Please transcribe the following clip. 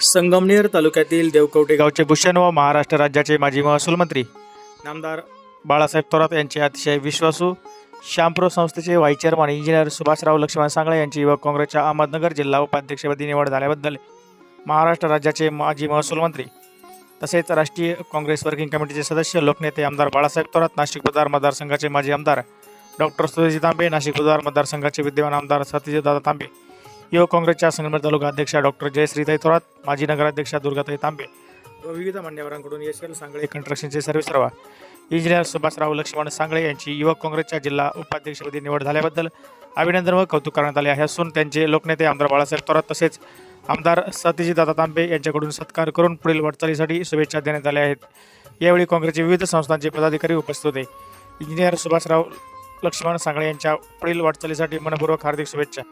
संगमनेर तालुक्यातील देवकवटे गावचे भूषण व महाराष्ट्र राज्याचे माजी महसूल मंत्री नामदार बाळासाहेब थोरात यांचे अतिशय विश्वासू श्यामप्रो संस्थेचे vice chairman engineer Subhashrao Laxman Sangle यांची व काँग्रेसच्या अहमदनगर जिल्हा उपाध्यक्षपदी निवड झाल्याबद्दल महाराष्ट्र राज्याचे माजी महसूल मंत्री तसेच राष्ट्रीय काँग्रेस वर्किंग कमिटीचे सदस्य लोकनेते आमदार बाळासाहेब थोरात नाशिक बुधवार मतदारसंघाचे माजी आमदार डॉक्टर सुरेश तांबे नाशिक बुधवार मतदारसंघाचे विद्यमान आमदार सत्यजितदादा तांबे युवक काँग्रेसच्या संगमेर तालुका अध्यक्षा डॉक्टर जयश्रीताई थोरात माजी नगराध्यक्षा दुर्गाताई तांबे व विविध मान्यवरांकडून यशवंत सांगळे कंस्ट्रक्शनचे सर्व्हिसरवा इंजिनियर सुभाषराव लक्ष्मण सांगळे यांची युवक काँग्रेसच्या जिल्हा उपाध्यक्षपदी निवड झाल्याबद्दल अभिनंदन व कौतुक करण्यात आले आहे असून त्यांचे लोकनेते आमदार बाळासाहेब थोरात तसेच आमदार सत्यजितदादा तांबे यांच्याकडून सत्कार करून पुढील वाटचालीसाठी शुभेच्छा देण्यात आल्या आहेत. यावेळी काँग्रेसचे विविध संस्थांचे पदाधिकारी उपस्थित होते. इंजिनियर सुभाषराव लक्ष्मण सांगळे यांच्या पुढील वाटचालीसाठी मनपूर्वक हार्दिक शुभेच्छा.